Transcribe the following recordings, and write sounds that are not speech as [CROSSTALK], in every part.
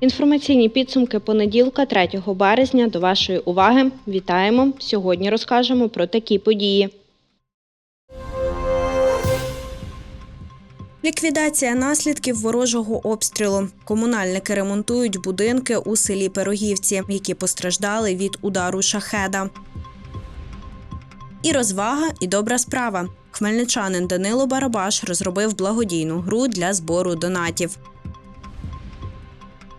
Інформаційні підсумки понеділка, 3 березня. До вашої уваги вітаємо. Сьогодні розкажемо про такі події. Ліквідація наслідків ворожого обстрілу. Комунальники ремонтують будинки у селі Пирогівці, які постраждали від удару шахеда. І розвага, і добра справа. Хмельничанин Данило Барабаш розробив благодійну гру для збору донатів.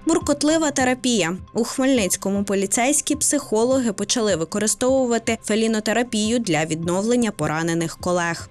Муркотлива терапія у Хмельницькому поліцейські психологи почали використовувати фелінотерапію для відновлення поранених колег.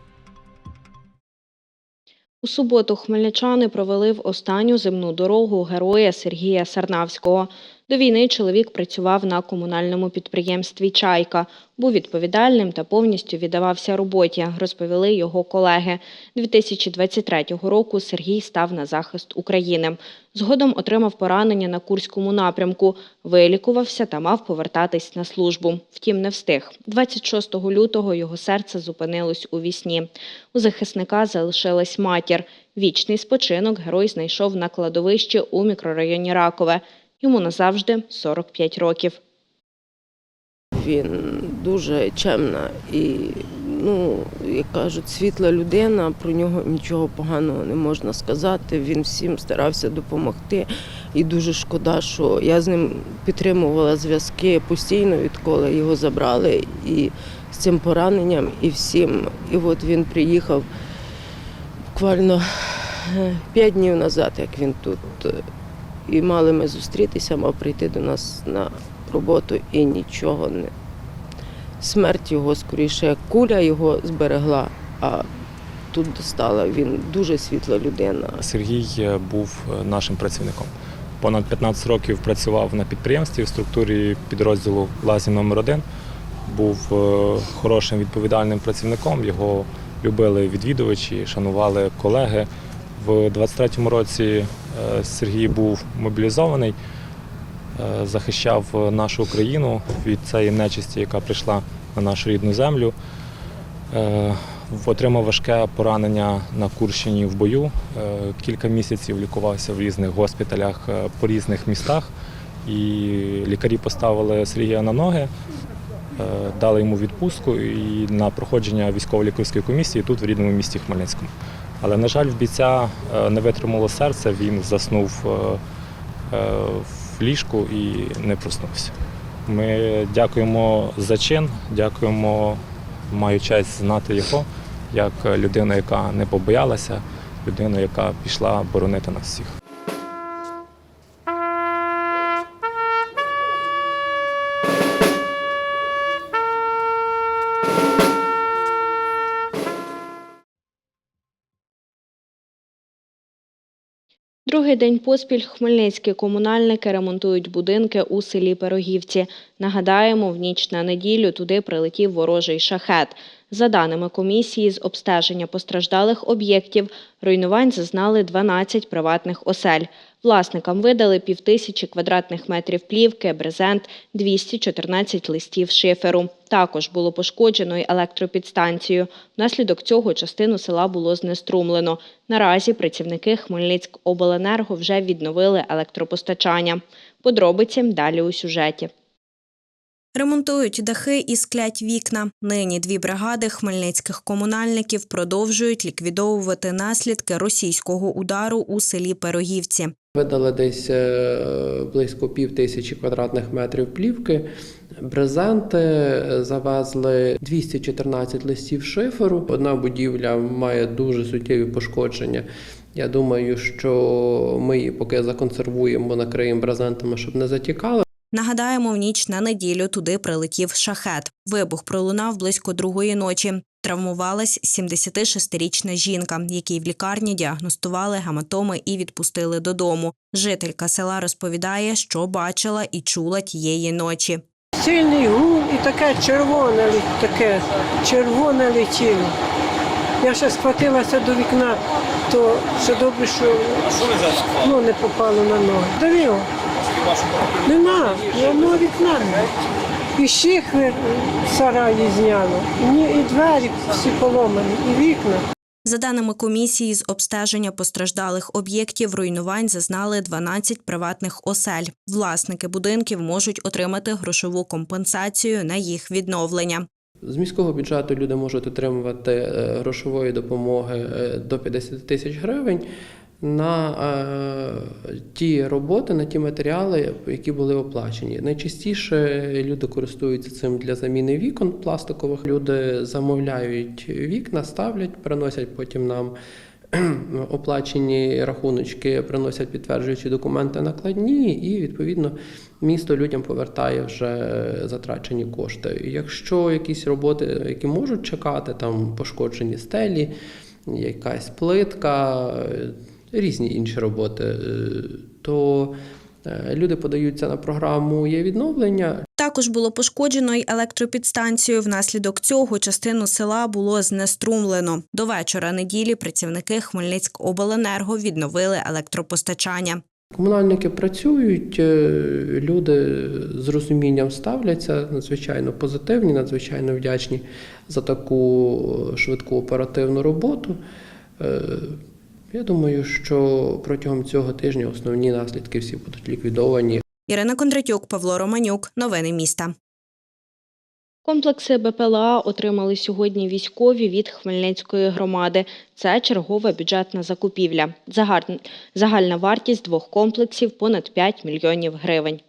У суботу хмельничани провели в останню земну дорогу героя Сергія Сарнавського. До війни чоловік працював на комунальному підприємстві Чайка, був відповідальним та повністю віддавався роботі, розповіли його колеги. 2023 року Сергій став на захист України. Згодом отримав поранення на Курському напрямку, вилікувався та мав повертатись на службу. Втім, не встиг. 26 лютого його серце зупинилось у вісні. У захисника залишилась матір. Вічний спочинок герой знайшов на кладовищі у мікрорайоні Ракове. Йому назавжди 45 років. Він дуже чемна і, ну, як кажуть, світла людина, про нього нічого поганого не можна сказати. Він всім старався допомогти. І дуже шкода, що я з ним підтримувала зв'язки постійно, відколи його забрали і з цим пораненням, і всім. І от він приїхав буквально е, п'ять днів назад, як він тут. І мали ми зустрітися, мав прийти до нас на роботу і нічого не. Смерть його, скоріше, куля його зберегла, а тут достала. Він дуже світла людина. Сергій е, був е, нашим працівником. Понад 15 років працював на підприємстві в структурі підрозділу Лазі номер 1 Був е, хорошим відповідальним працівником. Його любили відвідувачі, шанували колеги. В 23-му році Сергій був мобілізований, е, захищав нашу країну від цієї нечисті, яка прийшла на нашу рідну землю. Е, Отримав важке поранення на Курщині в бою. Е, Кілька місяців лікувався в різних госпіталях е, по різних містах. І лікарі поставили Сергія на ноги, е, дали йому відпустку і на проходження військово-лікарської комісії тут, в рідному місті Хмельницькому. Але, на жаль, в бійця е, не витримало серце, він заснув е, е, в ліжку і не проснувся. Ми дякуємо за чин, дякуємо маю честь знати його як людину, яка не побоялася, людину, яка пішла боронити нас всіх. Другий день поспіль хмельницькі комунальники ремонтують будинки у селі Пирогівці. Нагадаємо, в ніч на неділю туди прилетів ворожий шахет. За даними комісії з обстеження постраждалих об'єктів, руйнувань зазнали 12 приватних осель. Власникам видали півтисячі квадратних метрів плівки, брезент, 214 листів шиферу. Також було пошкоджено й електропідстанцію. Внаслідок цього частину села було знеструмлено. Наразі працівники Хмельницькобленерго вже відновили електропостачання. Подробиці далі у сюжеті. Ремонтують дахи і склять вікна. Нині дві бригади хмельницьких комунальників продовжують ліквідовувати наслідки російського удару у селі Пирогівці. Видали десь е, близько пів тисячі квадратних метрів плівки. Брезенти е, завезли 214 листів шиферу. Одна будівля має дуже суттєві пошкодження. Я думаю, що ми її поки законсервуємо, накриємо брезентами, щоб не затікали. Нагадаємо, в ніч на неділю туди прилетів шахет. Вибух пролунав близько другої ночі. Травмувалась 76-річна жінка, якій в лікарні діагностували гематоми і відпустили додому. Жителька села розповідає, що бачила і чула тієї ночі. Сильний гул і таке червоне, таке червоне летіло. Я ще схватилася до вікна, то все добре, що ну, не попало на ноги. Давило, Нема, ні вікна. І шихви в сараї зняло, і двері всі поломані, і вікна. За даними комісії з обстеження постраждалих об'єктів, руйнувань зазнали 12 приватних осель. Власники будинків можуть отримати грошову компенсацію на їх відновлення. З міського бюджету люди можуть отримувати е, грошової допомоги е, до 50 тисяч гривень на е, ті роботи, на ті матеріали, які були оплачені. Найчастіше люди користуються цим для заміни вікон пластикових. Люди замовляють вікна, ставлять, приносять потім нам. [CLEARS THROAT] Оплачені рахуночки приносять підтверджуючі документи накладні, і відповідно місто людям повертає вже затрачені кошти. Якщо якісь роботи, які можуть чекати, там пошкоджені стелі, якась плитка, різні інші роботи, е, то е, люди подаються на програму є відновлення. Також було пошкоджено й електропідстанцію. Внаслідок цього частину села було знеструмлено. До вечора неділі працівники Хмельницькобленерго відновили електропостачання. Комунальники працюють, е, люди з розумінням ставляться, надзвичайно позитивні, надзвичайно вдячні за таку швидку оперативну роботу. Я думаю, що протягом цього тижня основні наслідки всі будуть ліквідовані. Ірина Кондратюк, Павло Романюк. Новини міста. Комплекси БПЛА отримали сьогодні військові від Хмельницької громади. Це чергова бюджетна закупівля. Загальна вартість двох комплексів понад 5 мільйонів гривень.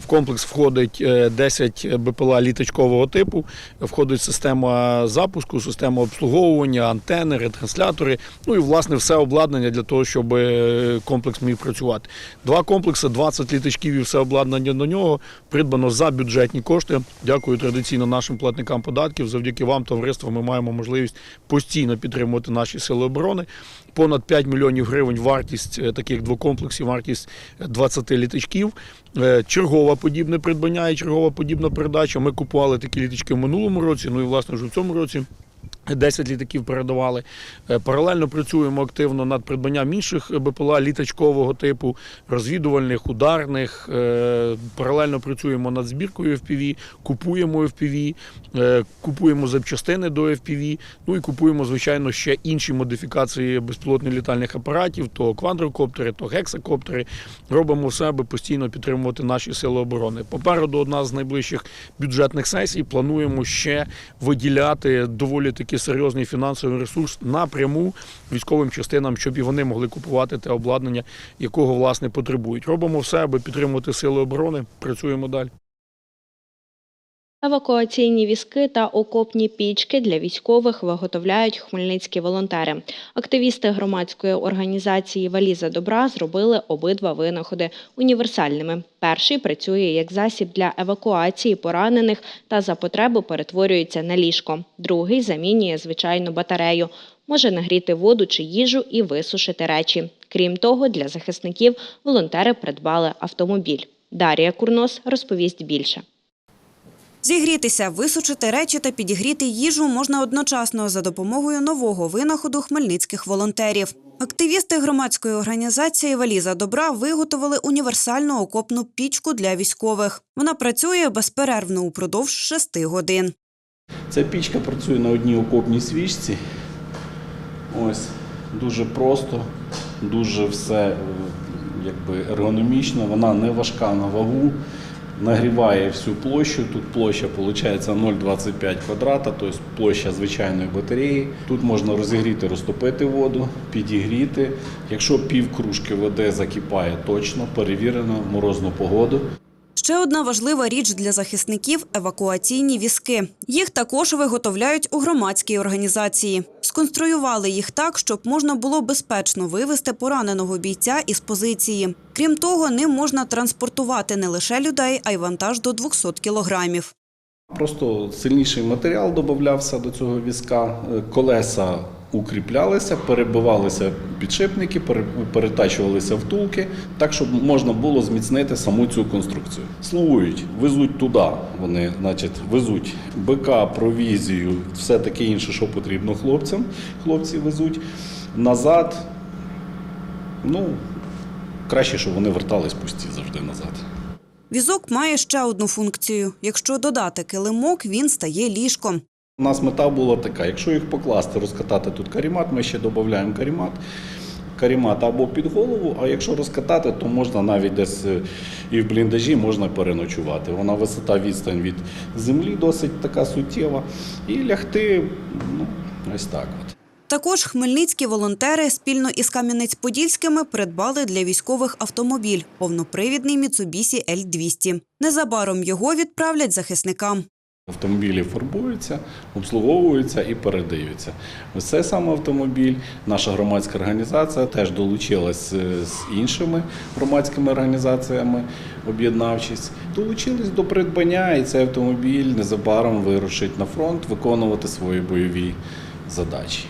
В комплекс входить е, 10 БПЛА літачкового типу, входить система запуску, система обслуговування, антени, ретранслятори, ну і власне все обладнання для того, щоб е, комплекс міг працювати. Два комплекси, 20 літачків і все обладнання до нього придбано за бюджетні кошти. Дякую традиційно нашим платникам податків. Завдяки вам, товариство, ми маємо можливість постійно підтримувати наші сили оборони. Понад 5 мільйонів гривень вартість е, таких двох комплексів, вартість 20 літачків. Е, Чергова подібне придбання і чергова подібна передача. Ми купували такі літачки в минулому році, ну і власне вже в цьому році. 10 літаків передавали. Е, Паралельно працюємо активно над придбанням інших БПЛА літачкового типу, розвідувальних, ударних. Е, Паралельно працюємо над збіркою FPV, купуємо FPV, е, купуємо запчастини до FPV, ну і купуємо, звичайно, ще інші модифікації безпілотних літальних апаратів, то квадрокоптери, то гексакоптери. Робимо все, аби постійно підтримувати наші сили оборони. Попереду одна з найближчих бюджетних сесій. Плануємо ще виділяти доволі таки серйозний фінансовий ресурс напряму військовим частинам, щоб і вони могли купувати те обладнання, якого власне потребують. Робимо все, аби підтримувати сили оборони. Працюємо далі. Евакуаційні візки та окопні пічки для військових виготовляють хмельницькі волонтери. Активісти громадської організації Валіза добра зробили обидва винаходи універсальними. Перший працює як засіб для евакуації поранених та за потреби перетворюється на ліжко. Другий замінює звичайну батарею. Може нагріти воду чи їжу і висушити речі. Крім того, для захисників волонтери придбали автомобіль. Дарія Курнос розповість більше. Зігрітися, висушити речі та підігріти їжу можна одночасно за допомогою нового винаходу хмельницьких волонтерів. Активісти громадської організації Валіза добра виготовили універсальну окопну пічку для військових. Вона працює безперервно упродовж шести годин. Ця пічка працює на одній окопній свічці. Ось дуже просто, дуже все е, якби ергономічно. Вона не важка на вагу, нагріває всю площу. Тут площа виходить 0,25 квадрата, тобто площа звичайної батареї. Тут можна розігріти, розтопити воду, підігріти. Якщо пів кружки води закипає точно, перевірено в морозну погоду. Ще одна важлива річ для захисників евакуаційні візки. Їх також виготовляють у громадській організації. Сконструювали їх так, щоб можна було безпечно вивезти пораненого бійця із позиції. Крім того, ним можна транспортувати не лише людей, а й вантаж до 200 кілограмів. Просто сильніший матеріал додавався до цього візка, е, колеса укріплялися, перебивалися підшипники, перетачувалися втулки, так, щоб можна було зміцнити саму цю конструкцію. Слугують, везуть туди. Вони, значить, везуть БК, провізію, все таке інше, що потрібно хлопцям. Хлопці везуть назад. Ну, краще, щоб вони вертались пусті завжди назад. Візок має ще одну функцію. Якщо додати килимок, він стає ліжком. У нас мета була така: якщо їх покласти, розкатати тут карімат, ми ще додаємо карімат. Карімат або під голову, а якщо розкатати, то можна навіть десь е, і в бліндажі можна переночувати. Вона висота відстань від землі досить така суттєва. І лягти ну, ось так. От. Також хмельницькі волонтери спільно із Кам'янець-Подільськими придбали для військових автомобіль – повнопривідний Mitsubishi L200. Незабаром його відправлять захисникам. Автомобілі фарбуються, обслуговуються і передаються. Ось цей саме автомобіль. Наша громадська організація теж долучилась е, з іншими громадськими організаціями, об'єднавшись. Долучились до придбання, і цей автомобіль незабаром вирушить на фронт виконувати свої бойові задачі.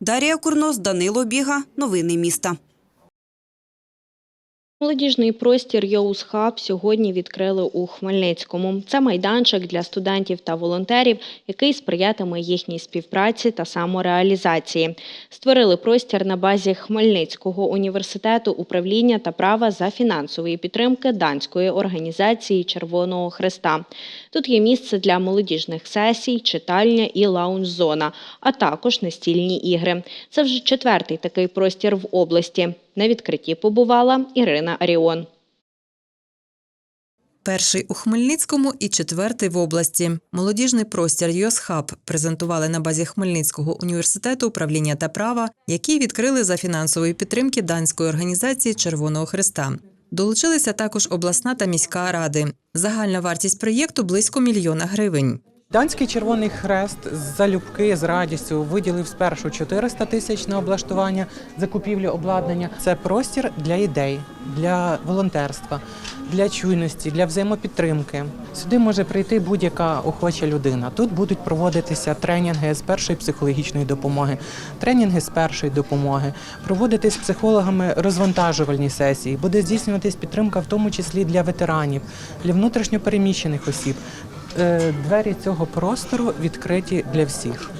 Дарія Курнос, Данило Біга. Новини міста. Молодіжний простір Йоус Хаб сьогодні відкрили у Хмельницькому. Це майданчик для студентів та волонтерів, який сприятиме їхній співпраці та самореалізації. Створили простір на базі Хмельницького університету управління та права за фінансової підтримки данської організації Червоного Христа. Тут є місце для молодіжних сесій, читальня і лаунж-зона, а також настільні ігри. Це вже четвертий такий простір в області. На відкритті побувала Ірина Аріон. Перший у Хмельницькому і четвертий в області. Молодіжний простір «Йосхаб» презентували на базі Хмельницького університету управління та права, який відкрили за фінансової підтримки данської організації Червоного Христа. Долучилися також обласна та міська ради. Загальна вартість проєкту близько мільйона гривень. Данський Червоний Хрест з залюбки з радістю виділив спершу 400 тисяч на облаштування закупівлю обладнання. Це простір для ідей, для волонтерства, для чуйності, для взаємопідтримки. Сюди може прийти будь-яка охоча людина. Тут будуть проводитися тренінги з першої психологічної допомоги, тренінги з першої допомоги, проводитись з психологами розвантажувальні сесії, буде здійснюватись підтримка, в тому числі для ветеранів, для внутрішньопереміщених осіб. Е, Двері цього простору відкриті для всіх.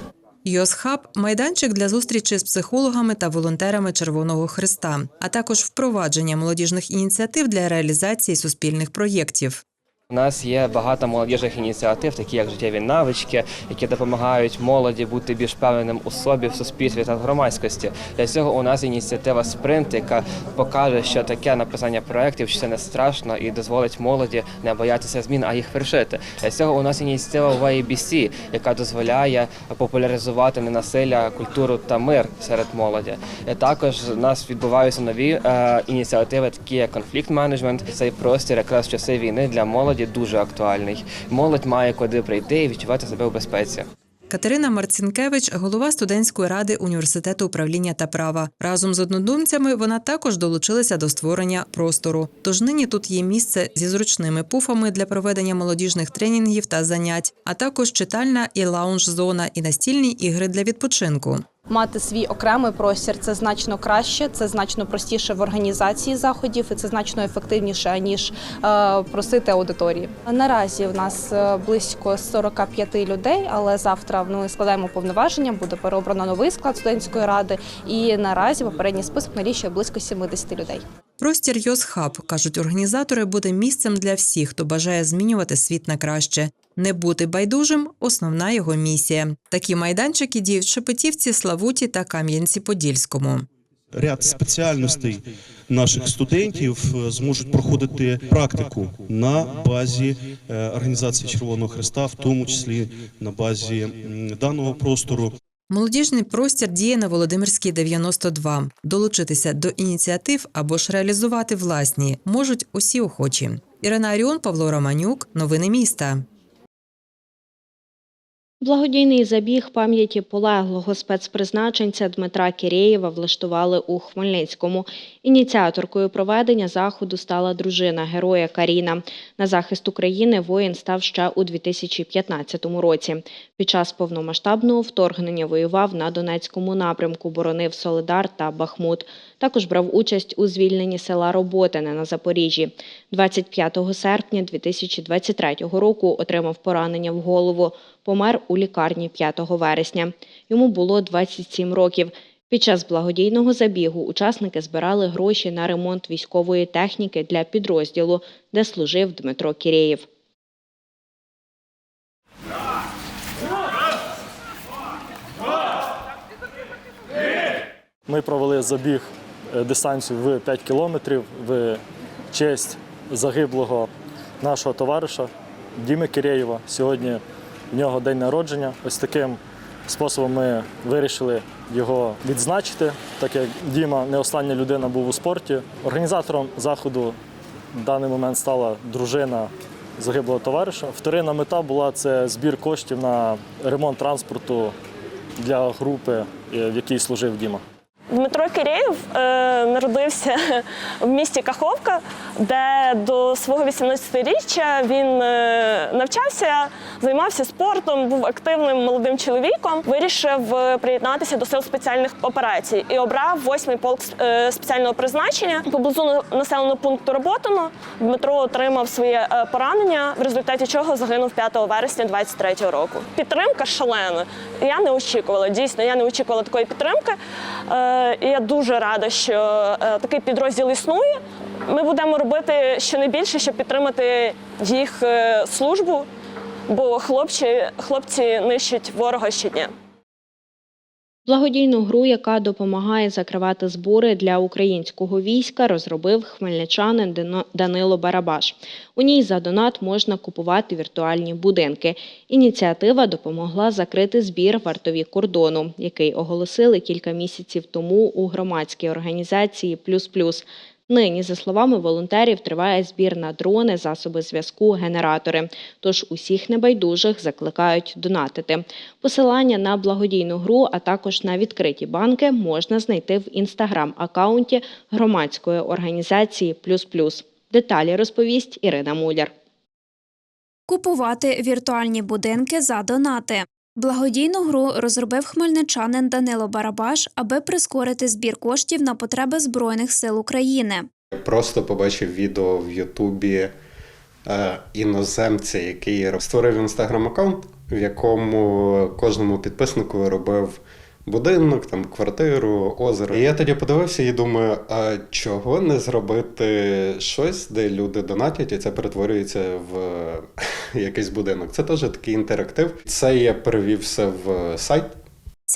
«Йосхаб» – майданчик для зустрічі з психологами та волонтерами Червоного Христа, а також впровадження молодіжних ініціатив для реалізації суспільних проєктів. У нас є багато молодіжних ініціатив, такі як життєві навички, які допомагають молоді бути більш впевненим у собі в суспільстві та в громадськості. Для цього у нас ініціатива Спринт, яка покаже, що таке написання проєктів, що це не страшно і дозволить молоді не боятися змін, а їх вершити. Для цього у нас ініціатива YBC, яка дозволяє популяризувати ненасилля, культуру та мир серед молоді. Також у нас відбуваються нові е, ініціативи, такі як конфлікт менеджмент. Цей простір якраз в часи війни для молоді дуже актуальний. Молодь має куди прийти і відчувати себе в безпеці. Катерина Марцінкевич, голова студентської ради університету управління та права. Разом з однодумцями вона також долучилася до створення простору. Тож нині тут є місце зі зручними пуфами для проведення молодіжних тренінгів та занять, а також читальна і лаунж-зона, і настільні ігри для відпочинку. Мати свій окремий простір це значно краще, це значно простіше в організації заходів, і це значно ефективніше ніж е, просити аудиторії. Наразі в нас е, близько 45 людей, але завтра ми складаємо повноваження, буде переобрано новий склад студентської ради. І наразі попередній список налічує близько 70 людей. Простір «Йосхаб», кажуть організатори, буде місцем для всіх, хто бажає змінювати світ на краще. Не бути байдужим основна його місія. Такі майданчики діють в Шепетівці, Славуті та Кам'янці-Подільському. Ряд спеціальностей наших студентів е, зможуть проходити практику на базі е, організації Червоного Христа, в тому числі на базі даного простору. Молодіжний простір діє на Володимирській 92. Долучитися до ініціатив або ж реалізувати власні можуть усі охочі. Ірина Аріон, Павло Романюк. Новини міста. Благодійний забіг пам'яті полеглого спецпризначенця Дмитра Кірєєва влаштували у Хмельницькому. Ініціаторкою проведення заходу стала дружина героя Каріна. На захист України воїн став ще у 2015 році. Під час повномасштабного вторгнення воював на Донецькому напрямку, боронив Солидар та Бахмут. Також брав участь у звільненні села Роботине на Запоріжжі. 25 серпня 2023 року отримав поранення в голову. Помер у лікарні 5 вересня. Йому було 27 років. Під час благодійного забігу учасники збирали гроші на ремонт військової техніки для підрозділу, де служив Дмитро Кірєєв. Ми провели забіг дистанцію в 5 кілометрів в честь загиблого нашого товариша Діми Кирєєва. Сьогодні в нього день народження. Ось таким способом ми вирішили його відзначити, так як Діма не остання людина був у спорті. Організатором заходу в даний момент стала дружина загиблого товариша. Вторинна мета була це збір коштів на ремонт транспорту для групи, е, в якій служив Діма. Дмитро Кирєєв е, народився [LAUGHS] в місті Каховка, де до свого 18-річчя він е, навчався, займався спортом, був активним молодим чоловіком. Вирішив е, приєднатися до сил спеціальних операцій і обрав 8-й полк спеціального призначення поблизу населеного пункту Роботино. Дмитро отримав своє поранення, в результаті чого загинув 5 вересня 23-го року. Підтримка шалена. Я не очікувала. Дійсно, я не очікувала такої підтримки. Е, я дуже рада, що е, такий підрозділ існує. Ми будемо робити щонайбільше, щоб підтримати їх е, службу, бо хлопці, хлопці нищать ворога щодня. Благодійну гру, яка допомагає закривати збори для українського війська, розробив хмельничанин Данило Барабаш. У ній за донат можна купувати віртуальні будинки. Ініціатива допомогла закрити збір вартові кордону, який оголосили кілька місяців тому у громадській організації Плюс Плюс. Нині, за словами волонтерів, триває збір на дрони, засоби зв'язку, генератори. Тож усіх небайдужих закликають донатити. Посилання на благодійну гру, а також на відкриті банки можна знайти в інстаграм-акаунті громадської організації Плюс Плюс. Деталі розповість Ірина Муляр. Купувати віртуальні будинки за донати. Благодійну гру розробив хмельничанин Данило Барабаш, аби прискорити збір коштів на потреби Збройних сил України. Просто побачив відео в Ютубі е, іноземця, який створив інстаграм-аккаунт, в якому кожному підписнику робив будинок, там квартиру, озеро. І я тоді подивився і думаю, а чого не зробити щось, де люди донатять, і це перетворюється в [LAUGHS] якийсь будинок. Це теж такий інтерактив. Це я перевів все в сайт.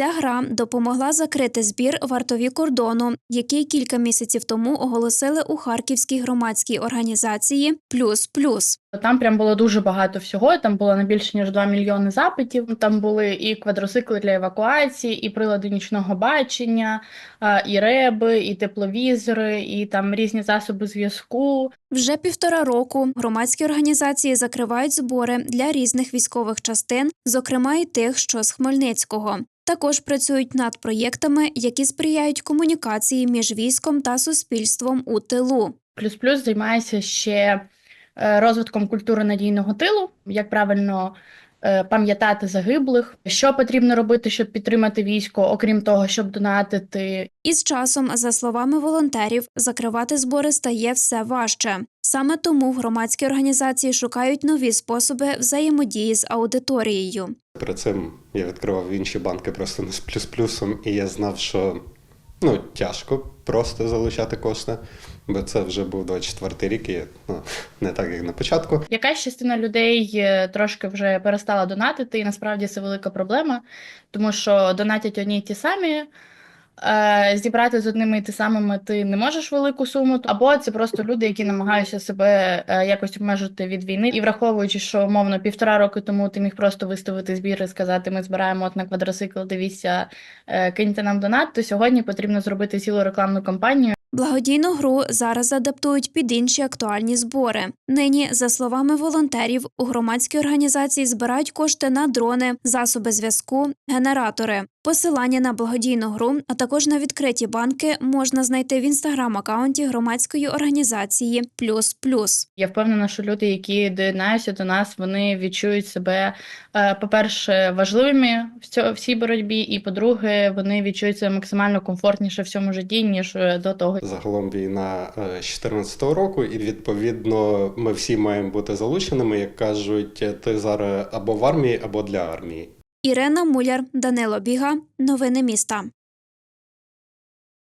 Ця гра допомогла закрити збір вартові кордону, який кілька місяців тому оголосили у Харківській громадській організації Плюс Плюс. Там прям було дуже багато всього. Там було не більше ніж 2 мільйони запитів. Там були і квадроцикли для евакуації, і прилади нічного бачення, і реби, і тепловізори, і там різні засоби зв'язку. Вже півтора року громадські організації закривають збори для різних військових частин, зокрема й тих, що з Хмельницького. Також працюють над проєктами, які сприяють комунікації між військом та суспільством у тилу. Плюс плюс займається ще е, розвитком культури надійного тилу, як правильно е, пам'ятати загиблих, що потрібно робити, щоб підтримати військо, окрім того, щоб донатити І з часом, за словами волонтерів, закривати збори стає все важче. Саме тому громадські організації шукають нові способи взаємодії з аудиторією. Перед цим я відкривав інші банки просто не з плюс-плюсом, і я знав, що ну, тяжко просто залучати кошти, бо це вже був 24-й рік, і ну, не так, як на початку. Якась частина людей е, трошки вже перестала донатити, і насправді це велика проблема, тому що донатять одні й ті самі. Е, Зібрати з одними і ті самими ти не можеш велику суму, або це просто люди, які намагаються себе е, якось обмежити від війни. І враховуючи, що умовно півтора роки тому ти міг просто виставити збір і сказати, ми збираємо от на квадроцикл, дивіться, е, киньте нам донат, то сьогодні потрібно зробити цілу рекламну кампанію. Благодійну гру зараз адаптують під інші актуальні збори. Нині, за словами волонтерів, у громадській організації збирають кошти на дрони, засоби зв'язку, генератори. Посилання на благодійну гру, а також на відкриті банки можна знайти в інстаграм-акаунті громадської організації Плюс Плюс. Я впевнена, що люди, які доєднаються до нас, вони відчують себе, е, по-перше, важливими в цій боротьбі, і по-друге, вони відчують себе максимально комфортніше в цьому житті, ніж е, до того. Загалом війна е, з 2014 року, і відповідно ми всі маємо бути залученими, як кажуть, ти зараз або в армії, або для армії. Ірина Муляр, Данило Біга. Новини міста.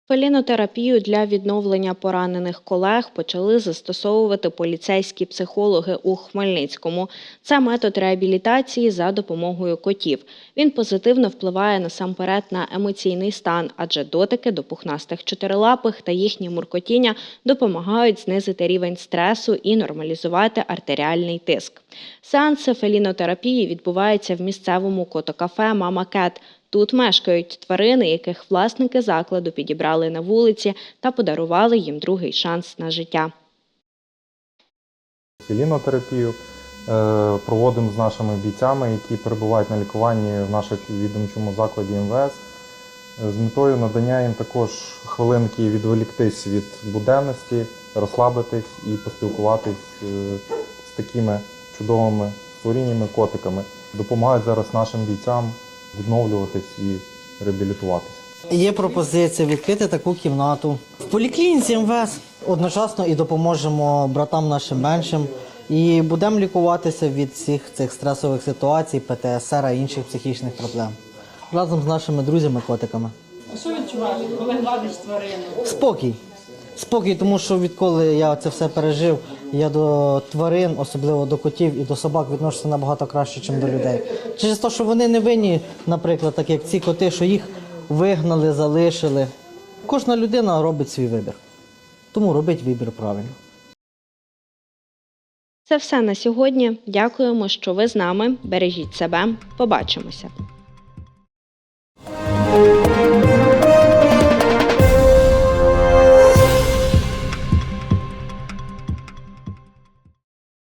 Фелінотерапію для відновлення поранених колег почали застосовувати поліцейські психологи у Хмельницькому. Це метод реабілітації за допомогою котів. Він позитивно впливає насамперед на емоційний стан, адже дотики до пухнастих чотирилапих та їхні муркотіння допомагають знизити рівень стресу і нормалізувати артеріальний тиск. Сеанси фелінотерапії відбуваються в місцевому котокафе Мама Кет. Тут мешкають тварини, яких власники закладу підібрали на вулиці та подарували їм другий шанс на життя. Філінотерапію е, проводимо з нашими бійцями, які перебувають на лікуванні в наших відомчому закладі МВС з метою надання їм також хвилинки відволіктись від буденності, розслабитись і поспілкуватись е, з такими чудовими створіннями, котиками. Допомагають зараз нашим бійцям відновлюватись і реабілітуватись. Є пропозиція відкрити таку кімнату в поліклініці МВС. Одночасно і допоможемо братам нашим меншим. І будемо лікуватися від всіх цих стресових ситуацій, ПТСР і інших психічних проблем. Разом з нашими друзями-котиками. А що відчуваєш, коли гладиш тварину? Спокій. Спокій, тому що відколи я це все пережив, я до тварин, особливо до котів і до собак, відношуся набагато краще, ніж до людей. Через те, що вони не винні, наприклад, так як ці коти, що їх вигнали, залишили. Кожна людина робить свій вибір. Тому робить вибір правильно. Це все на сьогодні. Дякуємо, що ви з нами. Бережіть себе. Побачимося.